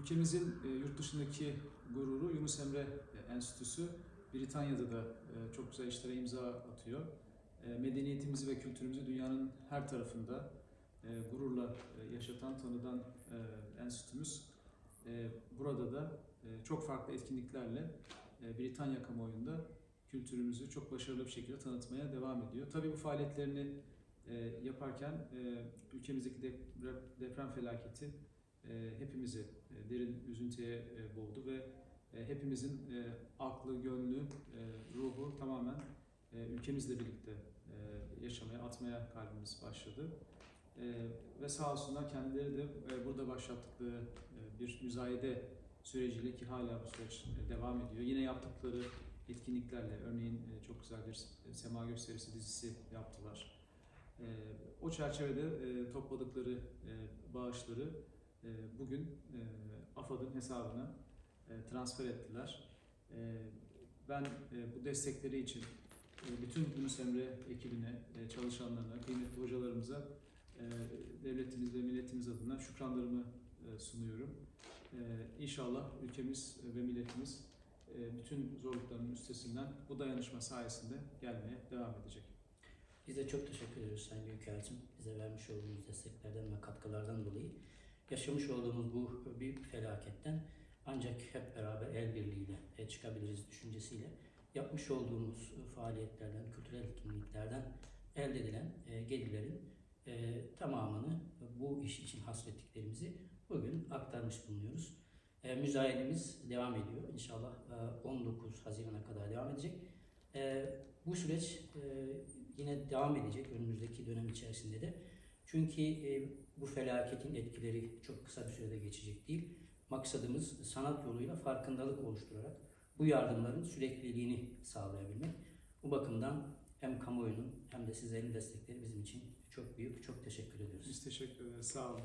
Ülkemizin e, yurt dışındaki gururu Yunus Emre e, Enstitüsü Britanya'da da e, çok güzel işlere imza atıyor. Medeniyetimizi ve kültürümüzü dünyanın her tarafında gururla yaşatan, tanıdan enstitümüz burada da çok farklı etkinliklerle Britanya kamuoyunda kültürümüzü çok başarılı bir şekilde tanıtmaya devam ediyor. Tabii bu faaliyetlerini yaparken ülkemizdeki deprem, felaketi hepimizi e, derin üzüntüye e, boğdu ve e, hepimizin e, aklı, gönlü, e, ruhu tamamen e, ülkemizle birlikte e, yaşamaya, atmaya kalbimiz başladı. E, ve sağ olsunlar kendileri de e, burada başlattıkları e, bir müzayede süreciyle ki hala bu süreç e, devam ediyor. Yine yaptıkları etkinliklerle, örneğin e, çok güzel bir sema gösterisi dizisi yaptılar. E, o çerçevede e, topladıkları e, bağışları e, bugün e, AFAD'ın hesabına e, transfer ettiler. E, ben e, bu destekleri için bütün Yunus Emre ekibine, çalışanlarına, kıymetli hocalarımıza devletimiz ve milletimiz adına şükranlarımı sunuyorum. E, İnşallah ülkemiz ve milletimiz bütün zorlukların üstesinden bu dayanışma sayesinde gelmeye devam edecek. Biz de çok teşekkür ediyoruz Sayın Büyükelçim. Bize vermiş olduğunuz desteklerden ve katkılardan dolayı. Yaşamış olduğumuz bu büyük felaketten ancak hep beraber el birliğiyle e, çıkabiliriz düşüncesiyle yapmış olduğumuz faaliyetlerden, kültürel etkinliklerden elde edilen e, gelirlerin e, tamamını bu iş için hasrettiklerimizi bugün aktarmış bulunuyoruz. Müzayedemiz devam ediyor. İnşallah e, 19 Haziran'a kadar devam edecek. Bu süreç yine devam edecek önümüzdeki dönem içerisinde de. Çünkü e, bu felaketin etkileri çok kısa bir sürede geçecek değil. Maksadımız sanat yoluyla farkındalık oluşturarak bu yardımların sürekliliğini sağlayabilmek. Bu bakımdan hem kamuoyunun hem de sizlerin destekleri bizim için çok büyük. Çok teşekkür ediyoruz. Biz teşekkür ederiz. Sağ olun.